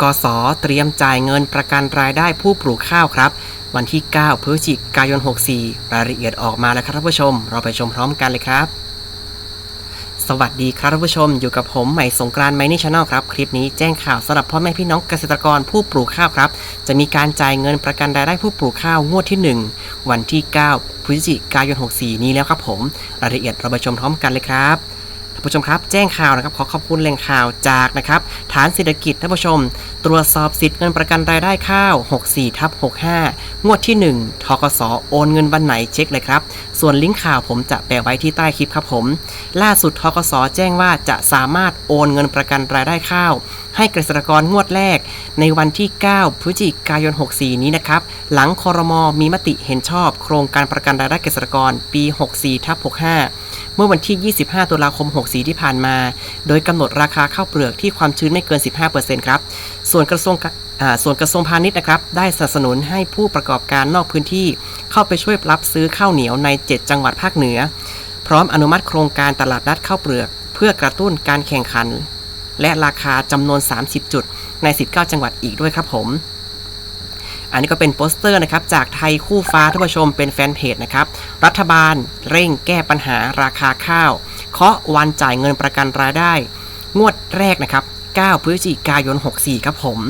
กส เตรียมจ่ายเงินประกันรายได้ผู้ปลูกข้าวครับ วันที่ 9 พฤศจิกายน 64 รายละเอียดออกมาแล้วครับท่านผู้ชม เราไปชมพร้อมกันเลยครับ สวัสดีครับท่านผู้ชม อยู่กับผมใหม่สงกรานต์ไมนี่ชาแนลครับ คลิปนี้แจ้งข่าวสำหรับพ่อแม่พี่น้องเกษตรกรผู้ปลูกข้าวครับ จะมีการจ่ายเงินประกันรายได้ผู้ปลูกข้าวงวดที่ 1 วันที่ 9 พฤศจิกายน 64 นี้แล้วครับผม รายละเอียดเราไปชมพร้อมกันเลยครับ ท่านผู้ชมครับ แจ้งข่าวนะครับ ขอขอบคุณแหล่งข่าวจากนะครับ ฐานเศรษฐกิจท่านผู้ชม ตรวจสอบสิทธิ์เงินประกันรายได้ข้าว 64ทับ65 งวดที่ 1ทกสโอนเงินวันไหนเช็คเลยครับ ส่วนลิงก์ข่าวผมจะแปะไว้ที่ใต้คลิปครับผม ล่าสุดทกสแจ้งว่าจะสามารถโอนเงินประกันรายได้ข้าว ให้เกษตรกรงวดแรก ในวันที่ 9 พฤศจิกายน 64 นี้นะครับ หลังคอรมอมีมติเห็นชอบ โครงการประกันรายได้เกษตรกรปี 64ทับ65 เมื่อวันที่ 25 ตุลาคม 64ที่ผ่านมา โดยกำหนดราคาข้าวเปลือกที่ความชื้นไม่เกิน 15%ครับ ส่วนกระทรวงส่วนกระทรวงพาณิชย์นะครับได้สนับสนุนให้ผู้ประกอบการนอกพื้นที่ เข้าไปช่วยรับซื้อข้าวเหนียวใน 7 จังหวัดภาคเหนือ พร้อมอนุมัติโครงการตลาดนัดข้าวเปลือก เพื่อกระตุ้นการแข่งขัน และราคาจำนวน 30 จุดใน 19 จังหวัดอีกด้วยครับผม อันนี้ก็เป็นโปสเตอร์นะครับจากไทยคู่ฟ้าท่านผู้ชมเป็นแฟนเพจนะครับรัฐบาลเร่งแก้ปัญหาราคาข้าว เคาะวันจ่ายเงินประกันรายได้ งวดแรกนะครับ 9 พฤศจิกายน 64 ครับผม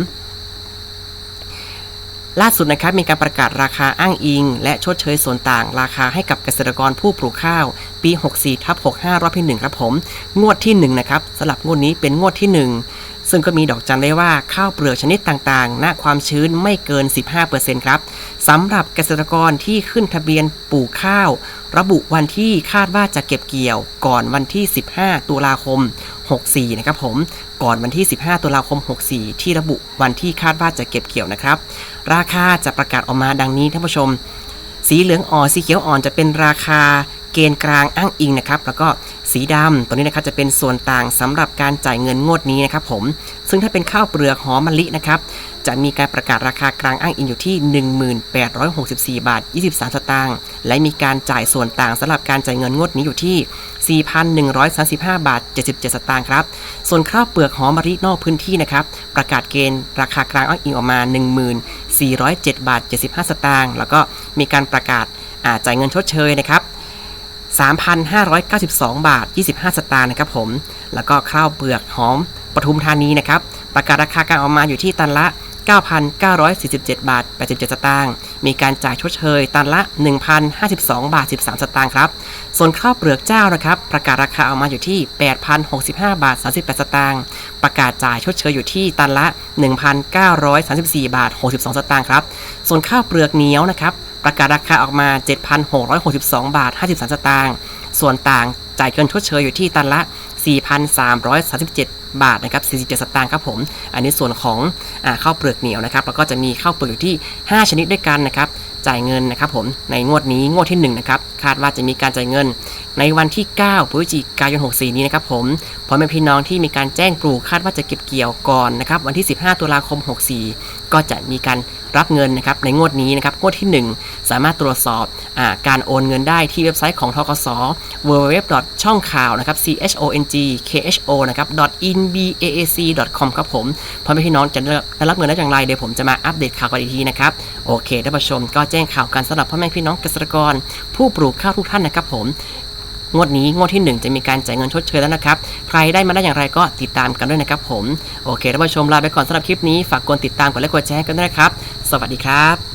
ล่าสุดนะครับมีการประกาศราคาอ้างอิง และชดเชยส่วนต่าง ราคาให้กับเกษตรกรผู้ปลูกข้าว ปี 64ทับ65 รอบที่ 1 ครับผม งวดที่ 1 นะครับสลับงวดนี้เป็นงวดที่ 1 ซึ่งก็มีดอกจันไว้ว่าข้าวเปลือกชนิดต่างๆ ณ ความชื้นไม่เกิน 15%ครับสำหรับเกษตรกรที่ขึ้นทะเบียนปลูกข้าว ระบุวันที่คาดว่าจะเก็บเกี่ยว ก่อนวันที่ 15 ตุลาคม 64 นะครับผม ก่อนวันที่ 15 ตุลาคม 64 ที่ระบุวันที่คาดว่าจะเก็บเกี่ยวนะครับ ราคาจะประกาศออกมาดังนี้ท่านผู้ชม สีเหลืองอ่อนสีเขียวอ่อนจะเป็นราคา เกณฑ์กลางอ้างอิงนะครับแล้วก็สีดำตัวนี้นะครับจะเป็นส่วนต่างสำหรับการจ่ายเงินงวดนี้นะครับผมซึ่งถ้าเป็นข้าวเปลือกหอมมะลินะครับจะมีการประกาศราคากลางอ้างอิงอยู่ที่ 1864 บาท 23 สตางค์และมีการจ่ายส่วนต่างสำหรับการจ่ายเงินงวดนี้อยู่ที่ 4,135 บาท 77 สตางค์ครับส่วนข้าวเปลือกหอมมะลินอกพื้นที่นะครับประกาศเกณฑ์ราคากลางอ้างอิงออกมา 1407 บาท 75 สตางค์แล้วก็มีการประกาศอาจ่ายเงินชดเชยนะครับ 3,592 บาท 25 สตางค์นะครับผม แล้วก็ข้าวเปลือกหอมปทุมธานีนะครับ ประกาศราคากางออกมาอยู่ที่ตันละ 9,947 บาท 87 สตางค์ มีการจ่ายชดเชยตันละ 1,052 บาท 13 สตางค์ครับ ส่วนข้าวเปลือกเจ้านะครับ ประกาศราคาออกมาอยู่ที่ 8,065 บาท 38 สตางค์ ประกาศจ่ายชดเชยอยู่ที่ตันละ 1,934 บาท 62 สตางค์ครับ ส่วนข้าวเปลือกเหนียวนะครับ ประกาศราคาออกมา 7,662 บาท 53 สตางค์ ส่วนต่างจ่ายเกินชดเชยอยู่ที่ตันละ 4,337 บาทนะครับ 47 สตางค์ครับผม อันนี้ส่วนของอข้าวเปลือกเหนียวนะครับ แล้วก็จะมีข้าวเปลือกอยู่ที่ 5 ชนิดด้วยกันนะครับ จ่ายเงินนะครับผมในงวดนี้งวดที่ 1 นะครับ คาดว่าจะมีการจ่ายเงิน ในวันที่ 9พฤศจิกายน 64 นี้นะครับผมพ่อแม่พี่น้องที่มีการแจ้งปลูกคาดว่าจะเก็บเกี่ยวก่อนนะครับ วันที่ 15 ตุลาคม 64 ก็จะมีการรับเงินนะครับในงวดนี้นะครับงวดที่ 1 สามารถตรวจสอบอการโอนเงินได้ที่เว็บไซต์ของทกส www. ช่องข่าวนะครับ chongkho นะครับ inbaac.com ครับผมพ่อแม่พี่น้องจะได้รับเงินได้อย่างไรเดี๋ยวผมจะมาอัปเดตข่าวกันอีกทีนะครับโอเคท่านผู้ชมก็แจ้งข่าวกันสำหรับพ่อแม่พี่น้องเกษตรกร ผู้ปลูกข้าวทุกท่านนะครับผมงวดนี้งวดที่ 1 จะมีการจ่ายเงินชดเชยแล้วนะครับ ใครได้มาได้อย่างไรก็ติดตามกันด้วยนะครับผม โอเคท่านผู้ชมลาไปก่อนสำหรับคลิปนี้ ฝากกดติดตามกดไลค์กดแชร์กันด้วยนะครับ สวัสดีครับ